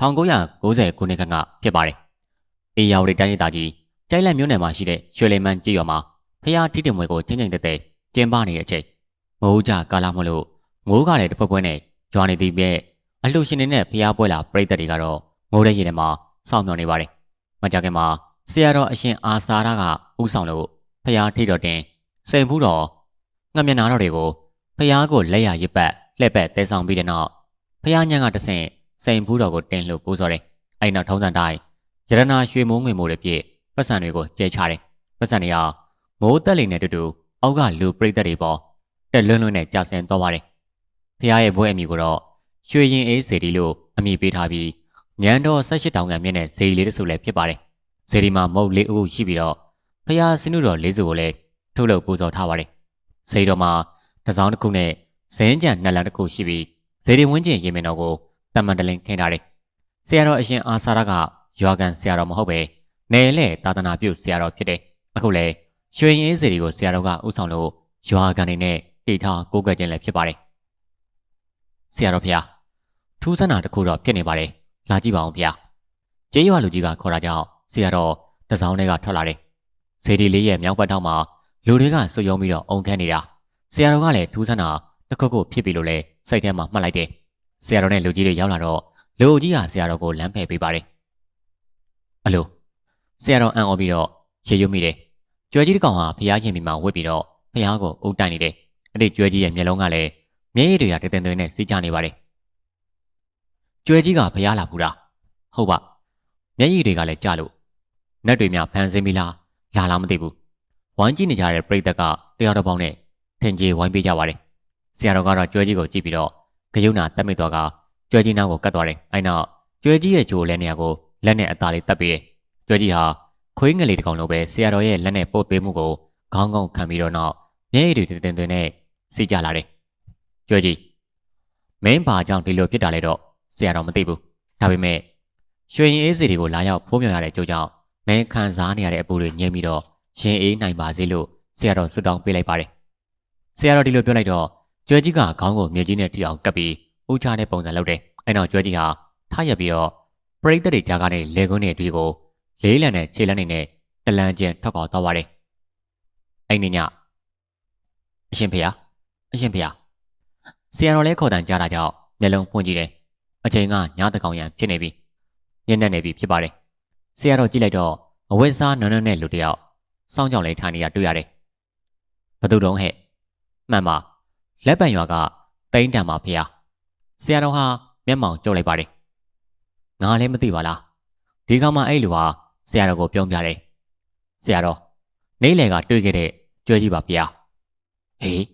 1990ခုနှစ်ကဖြစ်ပါတယ်။အေယာဝတီတိုင်းဒေသကြီးကျိုက်လက်မြို့နယ်မှာရှိတဲ့ရွှေလီမန်းကြေးရွာမှာဖျားထိတင်မွေကိုချင်းချင်းတက်တက်ကျင်းပနေတဲ့အချိန်မိုးကြကာလမလို့မိုးကလည်းတစ်ဖွဲ့ဖွဲနဲ့ကြွားနေသည်ပြည့်အလှရှင်တွေနဲ့ဖျားပွဲလာပြိသက်တွေကတော့မိုးတဲ့ရေထဲမှာစောင့်မျှော်နေပါတယ်။မကြခင်မှာဆရာတော်အရှင်အာစာရကဥဆောင်လို့ဖျားထိတော်တင်စိန်ဖူးတော်ငှက်မျက်နာတော်တွေကိုဖျားကိုလက်ရရစ်ပတ်လှက်ပတ်တဲဆောင်ပြီးတဲ့နောက်ဖျားညံကတဆင့် စိန်ဖူးတော်ကိုတင်လို့ပိုးစော်တယ်။အဲ့နောက်ထုံးစံတိုင်းရတနာရွှေမိုးငွေမိုးတွေပြည့်ပတ်စံတွေကိုကျဲချတယ်။ပတ်စံတွေကမိုးတက်လိမ့်နဲ့တူတူအောက်ကလူပရိသတ်တွေပေါ်တက်လွန်းလွန်းနဲ့ကြာဆင်းသွားပါတယ်။ဖះရဲ့ဘွဲအမိကိုတော့ရွှေရင်အေးစေတီလို့အမိပေးထားပြီးညံတော်၁၈တောင်ကမြင့်တဲ့ဇေဒီလေးတစုလည်းဖြစ်ပါတယ်။ဇေဒီမှာမုတ်လေးအုပ်ရှိပြီးတော့ဖះစနုတော်လေးစုကိုလည်းထုတ်လုပ်ပူဇော်ထားပါတယ်။ဇေဒီတော်မှာတစောင်းတစ်ခုနဲ့ဇင်းကြံနှစ်လန်တစ်ခုရှိပြီးဇေဒီဝင်းကျင်ရေမင်တော်ကို တမန်တလင်ခင်းထားတယ်။ဆရာတော်အရှင်အာစာရကရွာကန်ဆရာတော်မဟုတ်ပဲနယ်လေသာသနာပြုဆရာတော်ဖြစ်တယ်။အခုလည်းရွှေရင်အေးစေတီကိုဆရာတော်ကဥဆောင်လို့ရွာကန်နေနဲ့တည်ထားကိုးကွယ်ခြင်းလည်းဖြစ်ပါတယ်။ဆရာတော်ဖျားထူးဆန်းတာတစ်ခုတော့ဖြစ်နေပါတယ်။လာကြည့်ပါအောင်ဖျား။ကျေးရွာလူကြီးကခေါ်တာကြောင့်ဆရာတော်တစောင်းတွေကထွက်လာတယ်။စေတီလေးရဲ့မြောက်ဘက်ထောက်မှာလူတွေကစွယုံပြီးတော့အုံခန်းနေတာ။ဆရာတော်ကလည်းထူးဆန်းတာတစ်ခုခုဖြစ်ပြီလို့လဲစိတ်ထဲမှာမှတ်လိုက်တယ်။ ဆရာတော်နဲ့လူကြီးတွေရောက်လာတော့လူကြီးကဆရာတော်ကိုလမ်းဖယ်ပေးပါတယ်။အလိုဆရာတော်အံ့ဩပြီးတော့ရေရွမိတယ်။ကြွယ်ကြီးတစ်ကောင်ဟာဖျားရှင်မိမှာဝစ်ပြီးတော့ဖျားကိုအုပ်တိုက်နေတယ်။အဲ့ဒီကြွယ်ကြီးရဲ့မျက်လုံးကလည်းမျက်ရည်တွေကတည်တည်သွင်းနဲ့စီးကြနေပါတယ်။ကြွယ်ကြီးကဖျားလာဘူးလား။ဟုတ်ပါ။မျက်ရည်တွေကလည်းကြလို့နက်တွေများဖန်ဆင်းပြီးလားလာလားမသိဘူး။ဝိုင်းကြည့်နေကြတဲ့ပရိသတ်ကတရားတော်ပေါင်းနဲ့ထင်ကြီးဝိုင်းပေးကြပါတယ်။ဆရာတော်ကတော့ကြွယ်ကြီးကိုကြည့်ပြီးတော့ ဂယုဏတက်မိသွားကကြွယ်ကြီးနောက်ကိုကတ်သွားတယ်။အဲနောက်ကြွယ်ကြီးရဲ့ဂျိုလဲနေရာကိုလက်နဲ့အသားလေးတက်ပြီးတယ်။ကြွယ်ကြီးဟာခွေးငယ်လေးတစ်ကောင်လိုပဲဆရာတော်ရဲ့လက်နဲ့ပို့ပေးမှုကိုခေါင်းကောင်းခံပြီးတော့နောက်မျက်ရည်တွေတင်တင်နဲ့စီးကြလာတယ်။ကြွယ်ကြီးမင်းဘာကြောင့်ဒီလိုဖြစ်တာလဲတော့ဆရာတော်မသိဘူး။ဒါပေမဲ့ရွှေရင်အေးစီတွေကိုလာရောက်ဖိုးမြော်ရတဲ့ကြိုးကြောင့်မင်းခံစားနေရတဲ့အပူတွေငြိမ်းပြီးတော့ရင်အေးနိုင်ပါစေလို့ဆရာတော်ဆုတောင်းပေးလိုက်ပါတယ်။ဆရာတော်ဒီလိုပြောလိုက်တော့ ကျွဲကြီးကခေါင်းကိုမြေကြီးနဲ့တီအောင်ကပ်ပြီးဥချတဲ့ပုံစံလုပ်တယ်။အဲနောက်ကျွဲကြီးဟာထားရက်ပြီးတော့ပရိသတ်တွေကြားကနေလေကွန်းတွေအတွေ့ကိုလေးလံနဲ့ခြေလမ်းတွေနဲ့တလန်းကျင်ထွက်ခေါ်သွားပါတယ်။အဲ့ဒီညအရှင်ဖေဟာအရှင်ဖေဟာဆရာတော်လဲခေါ်တန်ကြားတာကြောင့်မျက်လုံးဖွင့်ကြည့်တယ်။အချိန်ကညတကောင်ရံဖြစ်နေပြီ။ညနေနေပြီဖြစ်ပါတယ်။ဆရာတော်ကြည့်လိုက်တော့အဝတ်စားနွမ်းနွမ်းနဲ့လူတယောက်စောင်းကြောင်လေးထိုင်နေရတွေ့ရတယ်။ဘသူတုံးဟဲ့မှန်ပါ လက်ပံရွာကတိန်းတံပါဖေဟာဆရာတော်ဟာမျက်မှောင်ကျုပ်လိုက်ပါတယ်။ငါလည်းမသိပါလား။ဒီကောင်မှအဲ့လူဟာဆရာတော်ကိုပြောပြတယ်။ဆရာတော်နေလေကတွေ့ခဲ့တဲ့ကြွဲကြီးပါဗျာ။ဟေး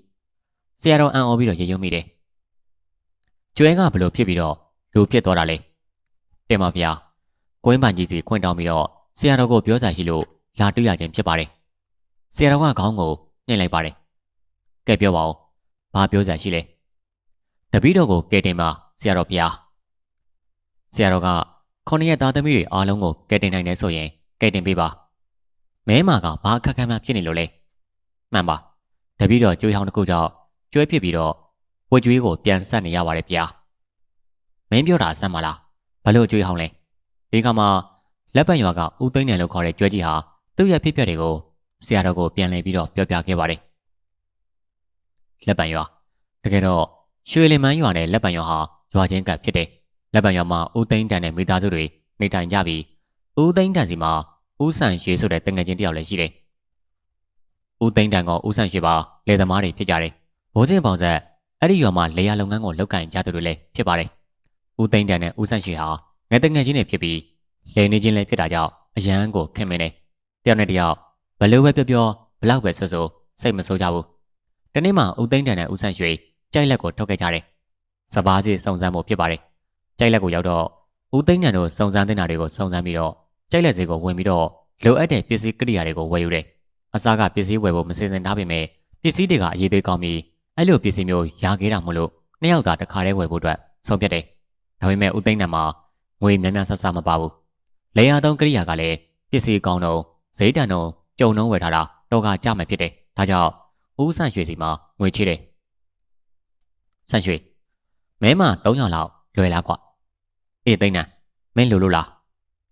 ဆရာတော်အံ့ဩပြီးတော့ရေယုံမိတယ်။ကျွဲကဘလို့ဖြစ်ပြီးတော့လူဖြစ်သွားတာလဲ။တင်ပါဗျာ။ကွင်းပန်ကြီးစီခွင့်တောင်းပြီးတော့ဆရာတော်ကိုပြောစာရှိလို့လာတွေ့ရခြင်းဖြစ်ပါတယ်။ဆရာတော်ကခေါင်းကိုနှိမ့်လိုက်ပါတယ်။ကဲပြောပါဦး။ ဘာပြောစာရှိလဲ။တပည့်တော်ကိုကဲတင်ပါဆရာတော်ဗျာ။ဆရာတော်ကခုနှစ်ရက်သားသမီးတွေအားလုံးကိုကဲတင်နိုင်တယ်ဆိုရင်ကဲတင်ပေးပါမဲမာကဘာအခက်ခဲမှဖြစ်နေလို့လဲမှန်ပါတပည့်တော်ကြွေးဟောင်းတစ်ခုကြောင့်ကျွဲဖြစ်ပြီးတော့ဝကြွေးကိုပြန်ဆက်နေရပါတယ်ဗျာမင်းပြောတာဆမ်းပါလားဘလို့ကြွေးဟောင်းလဲဒီကမှာလက်ပံရွာကဦးသိန်းနယ်လို့ခေါ်တဲ့ကျွဲကြီးဟာသူ့ရဲ့ဖြစ်ပျက်တွေကိုဆရာတော်ကိုပြန်လည်ပြီးတော့ပြောပြခဲ့ပါတယ် လက်ပံရွာတကယ်တော့ရွှေလင်မန်းရွာနဲ့လက်ပံရွာဟာရွာချင်းကပ်ဖြစ်တယ်လက်ပံရွာမှာဦးသိန်းတန်နဲ့မိသားစုတွေနေထိုင်ကြပြီးဦးသိန်းတန်စီမှာဦးဆန်ရွှေဆိုတဲ့တငယ်ချင်းတယောက်လည်းရှိတယ်။ဦးသိန်းတန်ကဦးဆန်ရွှေပါလယ်သမားတွေဖြစ်ကြတယ်။ဘိုးချင်းပေါင်ဆက်အဲ့ဒီရွာမှာလေယာလုပ်ငန်းကိုလုပ်ကင်ကြသူတွေလည်းဖြစ်ပါတယ်။ဦးသိန်းတန်နဲ့ဦးဆန်ရွှေဟာငယ်တငယ်ချင်းတွေဖြစ်ပြီးလယ်နေချင်းလည်းဖြစ်တာကြောင့်အရန်ကိုခင်မင်းနေတယောက်နဲ့တယောက်ဘလို့ပဲပြောပြောဘလောက်ပဲဆိုဆိုစိတ်မဆိုးကြဘူး။ တနေ့မှဦးသိန်းတန်နဲ့ဦးဆန်ရွှေကြိုက်လက်ကိုထုတ်ခဲ့ကြတယ်။စပားစီစုံစမ်းမှုဖြစ်ပါတယ်။ကြိုက်လက်ကိုရောက်တော့ဦးသိန်းညံတို့စုံစမ်းတင်တာတွေကိုစုံစမ်းပြီးတော့ကြိုက်လက်စီကိုဝင်ပြီးတော့လိုအပ်တဲ့ပစ္စည်းကိရိယာတွေကိုဝယ်ယူတယ်။အစားကပစ္စည်းဝယ်ဖို့မစင်စင်ထားပေမဲ့ပစ္စည်းတွေကအရေးသေးကောင်းပြီးအဲ့လိုပစ္စည်းမျိုးရခဲ့တာမို့လို့နှစ်ယောက်သာတစ်ခါတည်းဝယ်ဖို့အတွက်ဆုံးဖြတ်တယ်။ဒါပေမဲ့ဦးသိန်းညံမှာငွေများများဆဆမပါဘူး။လေယာသုံးကိရိယာကလည်းပစ္စည်းကောင်းတော့ဈေးတန်တော့ကြုံနှုံးဝယ်ထားတာတော့ကကြမယ်ဖြစ်တယ်။ဒါကြောင့် ဦးဆန့်ရွှေစီမှာငွေချေးတယ်။ဆန့်ရွှေမဲမ300လောက်လွယ်လားကွာ။အေးသိန်းနံမင်းလိုလို့လား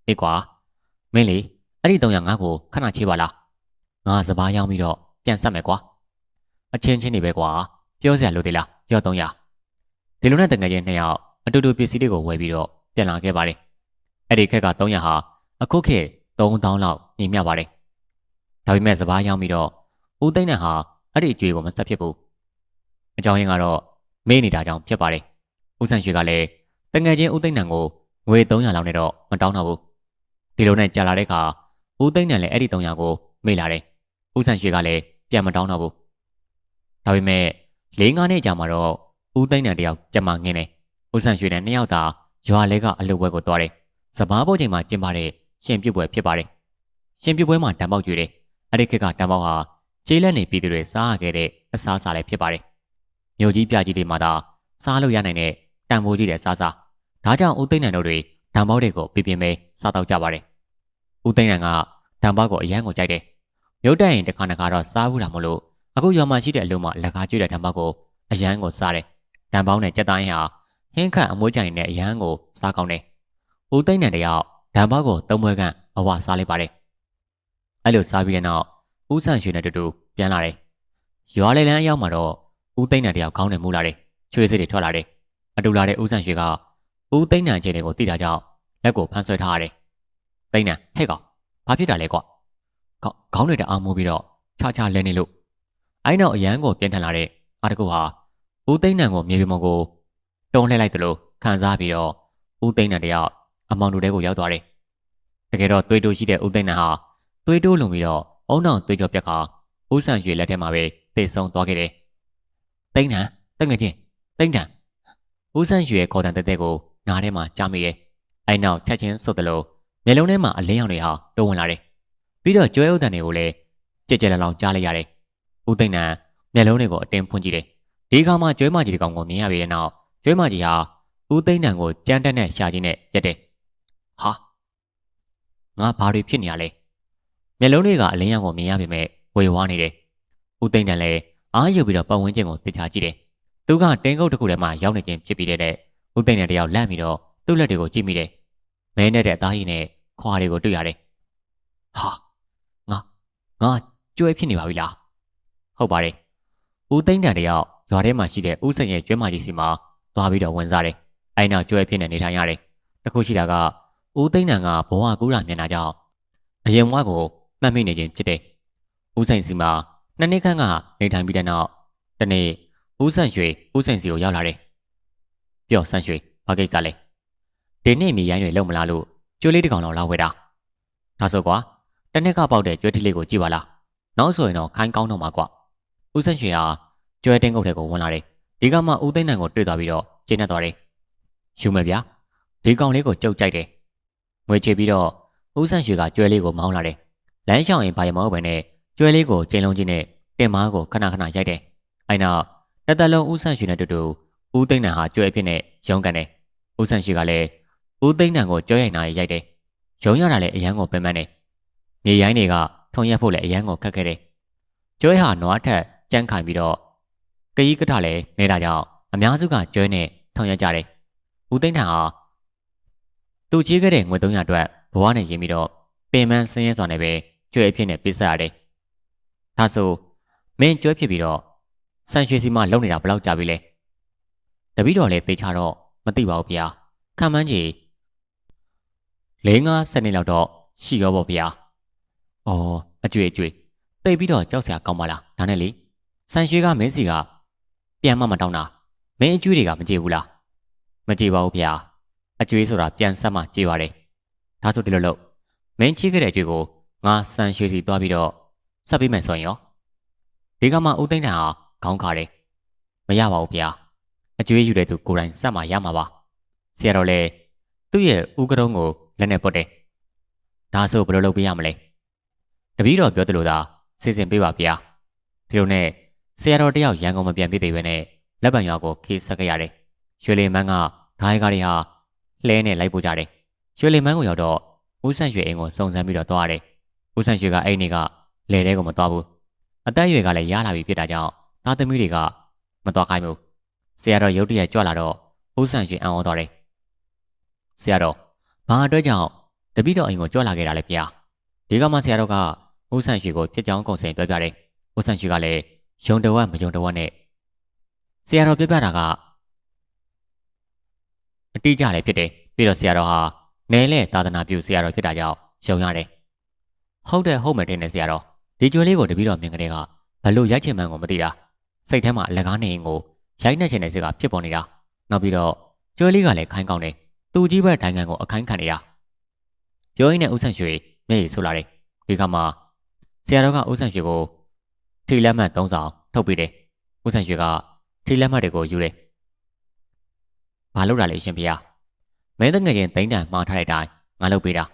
အေးကွာမင်းလေအဲ့ဒီ300ငါ့ကိုခဏချေးပါလားငါစပားရောက်ပြီးတော့ပြန်ဆက်မယ်ကွာအချင်းချင်းနေပဲကွာပြောစရာလိုသေးလားရော့300ဒီလိုနဲ့တငယ်ချင်းနှစ်ယောက်အတူတူပစ္စည်းတွေကိုဝယ်ပြီးတော့ပြန်လာခဲ့ပါတယ်အဲ့ဒီခက်က300ဟာအခုခေတ်3000လောက်ညင်မြပါတယ်ဒါပေမဲ့စပားရောက်ပြီးတော့ဦးသိန်းနဲ့ဟာ အဲ့ဒီအကျွေးကိုမဆက်ဖြစ်ဘူးအကြောင်းရင်းကတော့မေးနေတာကြောင့်ဖြစ်ပါတယ်ဦးဆန်ရွှေကလည်းတငယ်ချင်းဦးသိန်းနံကိုငွေ300လောက်နဲ့တော့မတောင်းတော့ဘူးဒီလိုနဲ့ကြာလာတဲ့အခါဦးသိန်းနံလည်းအဲ့ဒီ300ကိုမေးလာတယ်ဦးဆန်ရွှေကလည်းပြန်မတောင်းတော့ဘူးဒါပေမဲ့၄၅နှစ်ကြာမှာတော့ဦးသိန်းနံတယောက်ကြံမငင်းတယ်ဦးဆန်ရွှေနဲ့နှစ်ယောက်သာရွာလဲကအလုပ်ပွဲကိုတွားတယ်စပားပုတ်ချိန်မှာကျင်းပတဲ့ရှင်ပြုတ်ပွဲဖြစ်ပါတယ်ရှင်ပြုတ်ပွဲမှာတံပေါက်ကျွေးတယ်အဲ့ဒီခေတ်ကတံပေါက်ဟာ ကျေးလက်နေပြည်သူတွေစားရခဲ့တဲ့အစားအစာလည်းဖြစ်ပါတယ်မြို့ကြီးပြကြီးတွေမှာသာစားလို့ရနိုင်တဲ့တံမိုးကြီးတဲ့စားစားဒါကြောင့်ဦးသိန်းနံတို့တွေတံပေါက်တွေကိုပြပြင်းမဲစားတော့ကြပါတယ်ဦးသိန်းနံကတံပေါက်ကိုအရန်ကိုကြိုက်တယ်မြို့တက်ရင်တစ်ခါတစ်ခါတော့စားဘူးတာမလို့အခုရွာမှာရှိတဲ့အလုံးမှာလက်ကားကျွေးတဲ့တံပေါက်ကိုအရန်ကိုစားတယ်တံပေါက်နဲ့ကြက်တိုင်းဟာဟင်းခန့်အမွှေးကြိုင်နဲ့အရန်ကိုစားကောင်းတယ်ဦးသိန်းနံတယောက်တံပေါက်ကိုသုံးပွဲခန့်အဝစားလိုက်ပါတယ်အဲ့လိုစားပြီးတဲ့နောက် ဦးဆန့်ရွှေနဲ့တူတူပြန်လာတယ်ရွာလေလန်းအရောက်မှာတော့ဦးသိန်းနံတယောက်ခေါင်းနဲ့မူလာတယ်ချွေးစစ်တွေထွက်လာတယ်အတူလာတဲ့ဦးဆန့်ရွှေကဦးသိန်းနံချင်းတွေကိုသိတာကြောင့်လက်ကိုဖမ်းဆွဲထားရတယ်သိန်းနံဟဲ့ကောင်ဘာဖြစ်တာလဲကွာခေါခေါင်းတွေတအားမိုးပြီးတော့ခြားခြားလဲနေလို့အဲ့နောက်အရန်ကိုပြန်ထန်လာတဲ့အာတကူဟာဦးသိန်းနံကိုမြေပြင်ပေါ်ကိုတုံးလှည့်လိုက်တယ်လို့ခံစားပြီးတော့ဦးသိန်းနံတယောက်အမောင်တို့တဲကိုရောက်သွားတယ်တကယ်တော့သွေးတိုးရှိတဲ့ဦးသိန်းနံဟာသွေးတိုးလုံပြီးတော့ အုံနောက်သွေးကြောပြက်ခါဦးဆန်ရွှေလက်ထဲမှာပဲသေဆုံးသွားခဲ့တယ်သိန်းနံတငယ်ချင်းသိန်းနံဦးဆန်ရွှေရဲ့ခေါ်တန်တက်တဲ့ကိုနားထဲမှာကြားမိတယ်အဲ့နောက်ချက်ချင်းဆုတ်တယ်လို့မျက်လုံးထဲမှာအလင်းရောင်တွေဟာတိုးဝင်လာတယ်ပြီးတော့ကျွဲဥတန်တွေကိုလည်းကြက်ကြက်လောင်ကြားလိုက်ရတယ်ဦးသိန်းနံမျက်လုံးတွေကိုအတင်းဖွင့်ကြည့်တယ်ဒီခါမှကျွဲမကြီးတစ်ကောင်ကိုမြင်ရပြီးတဲ့နောက်ကျွဲမကြီးဟာဦးသိန်းနံကိုကြမ်းတက်တဲ့ရှာကြီးနဲ့ရက်တယ်ဟာငါဘာတွေဖြစ်နေရလဲ မျက်လုံးတွေကအလင်းရောင်ကိုမြင်ရပေမဲ့ဝေဝါးနေတယ်ဦးသိန်းနံလည်းအားယူပြီးတော့ပတ်ဝန်းကျင်ကိုသိချကြည့်တယ်သူကတင်းကုတ်တစ်ခုထဲမှာရောက်နေခြင်းဖြစ်ပြီးတဲ့ဦးသိန်းနံတယောက်လန့်ပြီးတော့သူ့လက်တွေကိုကြည့်မိတယ်မဲနဲ့တဲ့အသားရည်နဲ့ခွာတွေကိုတွေ့ရတယ်ဟာငါငါကျွဲဖြစ်နေပါပြီလားဟုတ်ပါတယ်ဦးသိန်းတန်တယောက်ရွာထဲမှာရှိတဲ့ဦးစိန်ရဲ့ကျွဲမကြီးစီမှာသွားပြီးတော့ဝင်စားတယ်။အဲနောက်ကျွဲဖြစ်နေနေထိုင်ရတယ်။တခုရှိတာကဦးသိန်းတန်ကဘဝကူးတာမျက်နှာကြောင့်အရင်ဘဝကို မှတ်မိနေခြင်းဖြစ်တယ်။ဦးစိန်စီမှာနှစ်နှစ်ခန့်ကနေထိုင်ပြီးတဲ့နောက်တနေ့ဦးဆန့်ရွှေဦးစိန်စီကိုရောက်လာတယ်။ပြောဆန့်ရွှေဘာကိစ္စလဲ။ဒီနေ့မြေရိုင်းတွေလုံမလားလို့ကျွဲလေးတစ်ကောင်လောက်လာဝဲတာ။ဒါဆိုကွာတနေ့ကပေါက်တဲ့ကျွဲတိလေးကိုကြည့်ပါလား။နောက်ဆိုရင်တော့ခိုင်းကောင်းတော့မှာကွာ။ဦးဆန့်ရွှေဟာကျွဲတင်းကုတ်ထဲကိုဝင်လာတယ်။ဒီကမှဦးသိန်းနိုင်ကိုတွေ့သွားပြီးတော့ကျင်းနေသွားတယ်။ယူမယ်ဗျာ။ဒီကောင်လေးကိုကြုတ်ကြိုက်တယ်။ငွေချေပြီးတော့ဦးဆန့်ရွှေကကျွဲလေးကိုမောင်းလာတယ်။ လမ်းလျှောက်ရင်ဘာရမဟုတ်ပဲနဲ့ကျွဲလေးကိုကျင်းလုံးချင်းနဲ့တင်မားကိုခဏခဏရိုက်တယ်။အဲနောက်တသက်လုံးဦးဆန့်ရွှေနဲ့တူတူဦးသိန်းနိုင်ဟာကျွဲအဖြစ်နဲ့ရုန်းကန်တယ်။ဦးဆန့်ရွှေကလည်းဦးသိန်းနိုင်ကိုကျွဲရိုက်နာရိုက်တယ်။ရုံရတာလည်းအရန်ကိုပင်ပန်းတယ်။မြေရိုင်းတွေကထုံရက်ဖို့လည်းအရန်ကိုခက်ခဲတယ်။ကျွဲဟာနွားထက်ကြမ်းခိုင်ပြီးတော့ကကြီးကထလည်းနေတာကြောင့်အများစုကကျွဲနဲ့ထောင်ရကြတယ်။ဦးသိန်းထန်ဟာသူချေးခဲ့တဲ့ငွေ300အတွက်ဘဝနဲ့ရင်းပြီးတော့ပင်မဆင်းရဲစွာနဲ့ပဲ ကျွဲအဖြစ်နဲ့ပြစ်ဆက်ရတယ်။ဒါဆိုမင်းကျွဲဖြစ်ပြီးတော့ဆန်ရွှေစီမလုံနေတာဘယ်လောက်ကြာပြီလဲ။တပည့်တော်လည်းသိချတော့မသိပါဘူးဗျာ။ခံမှန်းကြီး၄၅စနေလောက်တော့ရှိရောပေါ့ဗျာ။အော်အကျွေအကျွေတိတ်ပြီးတော့ကြောက်စရာကောင်းပါလား။ဒါနဲ့လေဆန်ရွှေကမင်းစီကပြန်မမတောင်းတာမင်းအကျွေးတွေကမကြည့်ဘူးလားမကြည့်ပါဘူးဗျာအကျွေးဆိုတာပြန်ဆက်မှကြည့်ပါတယ်ဒါဆိုဒီလိုလို့မင်းချိခဲ့တဲ့အကျွေးကို ငါဆန်ရွှေစီသွားပြီးတော့ဆက်ပေးမယ်ဆိုရင်ရောဒီကမှဦးသိန်းတန်ဟာခေါင်းခါတယ်မရပါဘူးဗျာအကျွေးယူတဲ့သူကိုယ်တိုင်ဆက်မှရမှာပါဆရာတော်လည်းသူ့ရဲ့ဦးကတုံးကိုလက်နဲ့ပုတ်တယ်ဒါဆိုဘယ်လိုလုပ်ပေးရမလဲတပည့်တော်ပြောသလိုသာစီစဉ်ပေးပါဗျာဒီလိုနဲ့ဆရာတော်တယောက်ရန်ကုန်မပြန်ပြသေးပဲနဲ့လက်ပံရွာကိုခေးဆက်ခဲ့ရတယ်။ရွှေလီမန်းကဓာရီကားတွေဟာလှဲနဲ့လိုက်ပို့ကြတယ်။ရွှေလီမန်းကိုရောက်တော့ဦးဆန့်ရွှေအိမ်ကိုစုံစမ်းပြီးတော့သွားရတယ်။ ဦးဆန့်ရွှေကအဲ့ဒီနေ့ကလဲတဲကိုမသွားဘူး။အသက်အရွယ်ကလည်းရလာပြီဖြစ်တာကြောင့်သားသမီးတွေကမသွားခိုင်းဘူး။ဆရာတော်ရုတ်တရက်ကြွလာတော့ဦးဆန့်ရွှေအံ့ဩသွားတယ်။ဆရာတော်ဘာအတွက်ကြောင့်တပိတော်အိမ်ကိုကြွလာခဲ့တာလဲဗျာဒီကမှဆရာတော်ကဦးဆန့်ရွှေကိုဖြစ်ကြောင်းကုန်စင်ပြောပြတယ်ဦးဆန့်ရွှေကလည်းယုံတဝက်မယုံတဝက်နဲ့ဆရာတော်ပြောပြတာကအတိအကျလည်းဖြစ်တယ်ပြီးတော့ဆရာတော်ဟာနယ်လေသာသနာပြုဆရာတော်ဖြစ်တာကြောင့်ယုံရတယ် ဟုတ်တယ်ဟုတ်မယ်တဲ့နဲ့ဆရာတော်ဒီကျွေးလေးကိုတပိတော်မြင်ကလေးကဘလို့ရိုက်ချင်မှန်းကိုမသိတာစိတ်ထဲမှာအလကားနေရင်ကိုရိုက်နှက်ချင်တဲ့စိတ်ကဖြစ်ပေါ်နေတာနောက်ပြီးတော့ကျွေးလေးကလည်းခိုင်းကောင်းတယ်သူကြီးဘက်တိုင်းငံကိုအခိုင်းခံနေတာပြောရင်းနဲ့ဦးဆန့်ရွှေမျက်ရည်ဆိုးလာတယ်ဒီကမှဆရာတော်ကဦးဆန့်ရွှေကိုထီလက်မှတ်၃ဆောင်ထုတ်ပေးတယ်ဦးဆန့်ရွှေကထီလက်မှတ်တွေကိုယူတယ်ဘာလုပ်တာလဲရှင်ဖေ။မင်းတငယ်ချင်းတိမ့်တန်မှားထားတဲ့အတိုင်းငါလုပ်ပေးတာ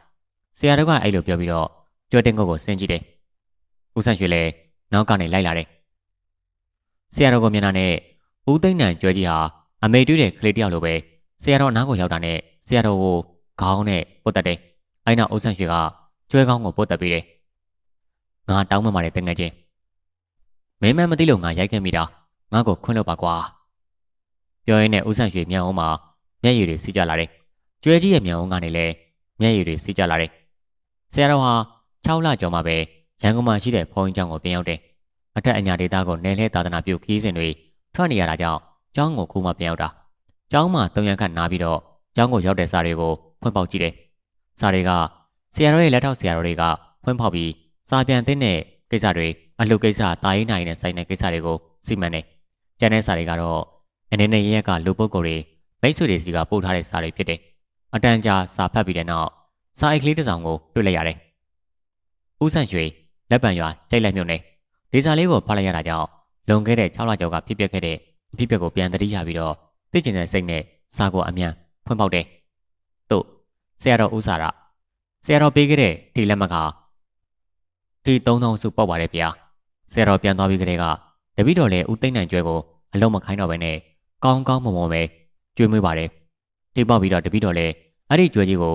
ဆရာတော်ကအဲ့လိုပြောပြီးတော့ ကျွတ်တင်ကုတ်ကိုဆင်းကြည့်တယ်ဦးဆန့်ရွှေလည်းနောက်ကနေလိုက်လာတယ်ဆရာတော်ကမျက်နှာနဲ့ဦးသိန်းနံကျွဲကြီးဟာအမေတွေ့တဲ့ကလေးတယောက်လိုပဲဆရာတော်နားကိုရောက်တာနဲ့ဆရာတော်ကိုခေါင်းနဲ့ပုတ်တက်တယ်။အဲ့နောက်ဦးဆန့်ရွှေကကျွဲကောင်းကိုပုတ်တက်ပြီးတယ်။ငါတောင်းမှမာတဲ့တငယ်ချင်းမင်းမမသိလို့ငါရိုက်ခဲ့မိတာငါ့ကိုခွင့်လို့ပါကွာ။ပြောရင်းနဲ့ဦးဆန့်ရွှေမြန်အောင်မှာမျက်ရည်တွေစီးကြလာတယ်။ကျွဲကြီးရဲ့မြန်အောင်ကနေလည်းမျက်ရည်တွေစီးကြလာတယ်။ဆရာတော်ဟာ 6လကျော်မှပဲရန်ကုန်မှာရှိတဲ့ဘုန်းကြီးကျောင်းကိုပြန်ရောက်တယ်။အထက်အညာဒေသကိုနယ်လှဲသာသနာပြုခီးစဉ်တွေထွက်နေရတာကြောင့်ကျောင်းကိုခုမှပြန်ရောက်တာ။ကျောင်းမှာတုံရခတ်နားပြီးတော့ကျောင်းကိုရောက်တဲ့စာတွေကိုဖွင့်ပေါက်ကြည့်တယ်။စာတွေကဆရာတော်ရဲ့လက်ထောက်ဆရာတော်တွေကဖွင့်ပေါက်ပြီးစာပြန်သိတဲ့ကိစ္စတွေအလုပ်ကိစ္စတာရေးနိုင်တဲ့ဆိုင်တဲ့ကိစ္စတွေကိုစီမံတယ်။ကျန်တဲ့စာတွေကတော့အနေနဲ့ရရက်ကလူပုဂ္ဂိုလ်တွေမိတ်ဆွေတွေစီကပို့ထားတဲ့စာတွေဖြစ်တယ်။အတန်ကြာစာဖတ်ပြီးတဲ့နောက်စာအိတ်ကလေးတစ်စောင်ကိုတွေ့လိုက်ရတယ်။ ဦးဆန့်ရွှေလက်ပံရွာကြိုက်လိုက်မြုံနေဒီစာလေးကိုဖတ်လိုက်ရတာကြောင့်လွန်ခဲ့တဲ့6လကျော်ကဖြစ်ပျက်ခဲ့တဲ့အဖြစ်ပျက်ကိုပြန်သတိရပြီးတော့သိကျင်တဲ့စိတ်နဲ့စာကိုအမြန်ဖွင့်ပေါက်တယ်။သို့ဆရာတော်ဦးစာရဆရာတော်ပေးခဲ့တဲ့ဒီလက်မှတ်ကဒီ3000စုပေါက်ပါတယ်ဗျာ။ဆရာတော်ပြန်သွားပြီးကလေးကတပည့်တော်လည်းဦးသိမ့်နိုင်ကျွဲကိုအလုံးမခိုင်းတော့ဘဲနဲ့ကောင်းကောင်းမွန်မွန်ပဲကျွေးမွေးပါတယ်။တိပေါက်ပြီးတော့တပည့်တော်လည်းအဲ့ဒီကျွဲကြီးကို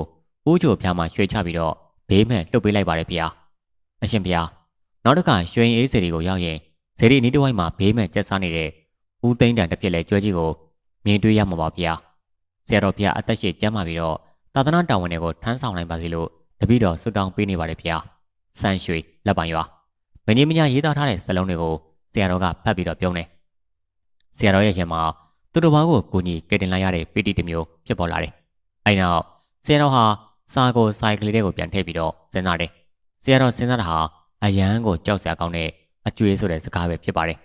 ဦးချိုဖျားမှရွှေချပြီးတော့ဘေးမဲ့လှုပ်ပေးလိုက်ပါတယ်ဗျာ။ အရှင်ဗျာနောက်တစ်ခါရွှေရင်အေးစေရီကိုရောက်ရင်ဇေဒီနီးတစ်ဝိုက်မှာဘေးမဲ့ကျက်စားနေတဲ့ဦးသိန်းတန်တစ်ပြက်လဲကျွဲကြီးကိုမြင်တွေ့ရမှာပါဗျာဆရာတော်ဘုရားအသက်ရှိကျမ်းမာပြီးတော့သာသနာတာဝန်တွေကိုထမ်းဆောင်နိုင်ပါစေလို့တပည့်တော်ဆုတောင်းပေးနေပါတယ်ဗျာစံရွှေလက်ပိုင်ရွာမင်းကြီးမညာရေးသားထားတဲ့စလုံးတွေကိုဆရာတော်ကဖတ်ပြီးတော့ပြောနေဆရာတော်ရဲ့ရင်မှာသူတော်ဘာကိုကိုကြီးကယ်တင်လိုက်ရတဲ့ပီတိတစ်မျိုးဖြစ်ပေါ်လာတယ်အဲနောက်ဆရာတော်ဟာစာကိုစိုက်ကလေးတွေကိုပြန်ထည့်ပြီးတော့စဉ်းစားတယ် ဆရာတော်စဉ်းစားတာဟာအယံကိုကြောက်စရာကောင်းတဲ့အကျွေးဆိုတဲ့စကားပဲဖြစ်ပါတယ်